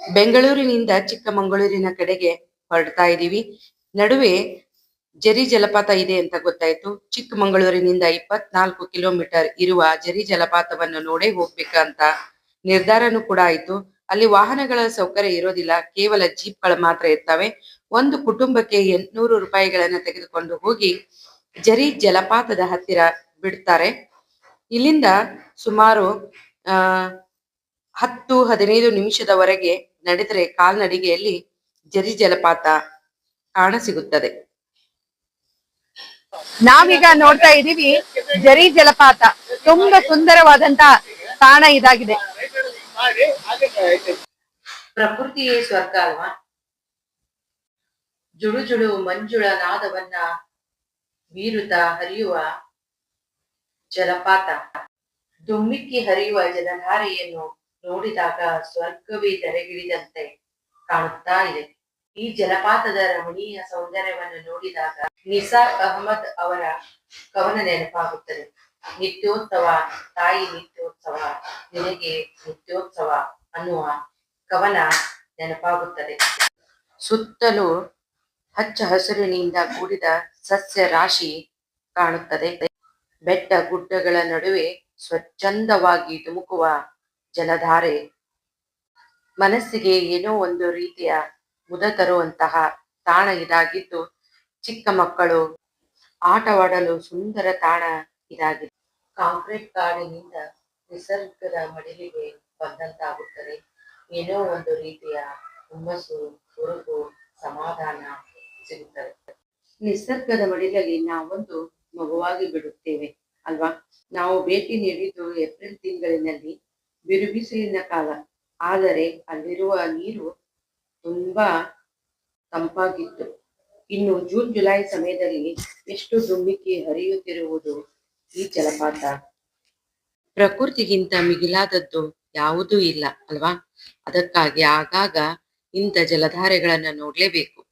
ಬೆಂಗಳೂರಿನಿಂದ ಚಿಕ್ಕಮಗಳೂರಿನ ಕಡೆಗೆ ಹೊರಡ್ತಾ ಇದ್ದೀವಿ. ನಡುವೆ ಜರಿ ಜಲಪಾತ ಇದೆ ಅಂತ ಗೊತ್ತಾಯ್ತು. ಚಿಕ್ಕಮಗಳೂರಿನಿಂದ ಇಪ್ಪತ್ನಾಲ್ಕು ಕಿಲೋಮೀಟರ್ ಇರುವ ಜರಿ ಜಲಪಾತವನ್ನು ನೋಡೇ ಹೋಗ್ಬೇಕಂತ ನಿರ್ಧಾರನೂ ಕೂಡ ಆಯ್ತು. ಅಲ್ಲಿ ವಾಹನಗಳ ಸೌಕರ್ಯ ಇರೋದಿಲ್ಲ. ಕೇವಲ ಜೀಪ್ಗಳು ಮಾತ್ರ ಇರ್ತವೆ. ಒಂದು ಕುಟುಂಬಕ್ಕೆ ಎಂಟ್ನೂರು ರೂಪಾಯಿಗಳನ್ನ ತೆಗೆದುಕೊಂಡು ಹೋಗಿ ಜರಿ ಜಲಪಾತದ ಹತ್ತಿರ ಬಿಡ್ತಾರೆ. ಇಲ್ಲಿಂದ ಸುಮಾರು ಹತ್ತು ಹದಿನೈದು ನಿಮಿಷದವರೆಗೆ ನಡೆದರೆ ಕಾಲ್ನಡಿಗೆಯಲ್ಲಿ ಜರಿ ಜಲಪಾತ ಕಾಣ ಸಿಗುತ್ತದೆ. ನಾವೀಗ ನೋಡ್ತಾ ಇದೀವಿ ಜರಿ ಜಲಪಾತ. ತುಂಬಾ ಸುಂದರವಾದಂತ ತಾಣ ಇದಾಗಿದೆ. ಪ್ರಕೃತಿಯೇ ಸ್ವರ್ಗ ಅಲ್ವಾ? ಜುಳು ಜುಳು ಮಂಜುಳ ನಾದವನ್ನ ಬೀರುತ್ತಾ ಹರಿಯುವ ಜಲಪಾತ. ದುಮ್ಮಿಕ್ಕಿ ಹರಿಯುವ ಜಲಧಾರೆಯನ್ನು ನೋಡಿದಾಗ ಸ್ವರ್ಗವೇ ತೆರೆಗಿಳಿದಂತೆ ಕಾಣುತ್ತಾ ಇದೆ. ಈ ಜಲಪಾತದ ರಮಣೀಯ ಸೌಂದರ್ಯವನ್ನು ನೋಡಿದಾಗ ನಿಸಾರ್ ಅಹಮದ್ ಅವರ ಕವನ ನೆನಪಾಗುತ್ತದೆ. ನಿತ್ಯೋತ್ಸವ, ತಾಯಿ ನಿತ್ಯೋತ್ಸವ, ನಿನಗೆ ನಿತ್ಯೋತ್ಸವ ಅನ್ನುವ ಕವನ ನೆನಪಾಗುತ್ತದೆ. ಸುತ್ತಲೂ ಹಚ್ಚ ಹಸಿರಿನಿಂದ ಕೂಡಿದ ಸಸ್ಯ ರಾಶಿ ಕಾಣುತ್ತದೆ. ಬೆಟ್ಟ ಗುಡ್ಡಗಳ ನಡುವೆ ಸ್ವಚ್ಛಂದವಾಗಿ ಧುಮುಕುವ ಜಲಧಾರೆ. ಮನಸ್ಸಿಗೆ ಏನೋ ಒಂದು ರೀತಿಯ ಮುದ ತರುವಂತಹ ತಾಣ ಇದಾಗಿದ್ದು ಚಿಕ್ಕ ಮಕ್ಕಳು ಆಟವಾಡಲು ಸುಂದರ ತಾಣ ಇದಾಗಿದೆ. ಕಾಂಕ್ರೀಟ್ ಕಾಡಿನಿಂದ ನಿಸರ್ಗದ ಮಡಿಲಿಗೆ ಬಂದಂತಾಗುತ್ತದೆ. ಏನೋ ಒಂದು ರೀತಿಯ ಹುಮ್ಮಸ್ಸು ಹುರುಗು ಸಮಾಧಾನ ಸಿಗುತ್ತದೆ. ನಿಸರ್ಗದ ಮಡಿಲಲ್ಲಿ ನಾವೊಂದು ಮಗುವಾಗಿ ಬಿಡುತ್ತೇವೆ, ಅಲ್ವಾ? ನಾವು ಭೇಟಿ ನೀಡಿದ್ದು ಏಪ್ರಿಲ್ ತಿಂಗಳಿನಲ್ಲಿ ಬಿರುಬಿಸಿಲಿನ ಕಾಲ. ಆದರೆ ಅಲ್ಲಿರುವ ನೀರು ತುಂಬಾ ತಂಪಾಗಿತ್ತು. ಇನ್ನು ಜೂನ್, ಜುಲೈ ಸಮಯದಲ್ಲಿ ಎಷ್ಟು ಧುಮ್ಮಿಕ್ಕಿ ಹರಿಯುತ್ತಿರುವುದು ಈ ಜಲಪಾತ. ಪ್ರಕೃತಿಗಿಂತ ಮಿಗಿಲಾದದ್ದು ಯಾವುದೂ ಇಲ್ಲ, ಅಲ್ವಾ? ಅದಕ್ಕಾಗಿ ಆಗಾಗ ಇಂಥ ಜಲಧಾರೆಗಳನ್ನ ನೋಡ್ಲೇಬೇಕು.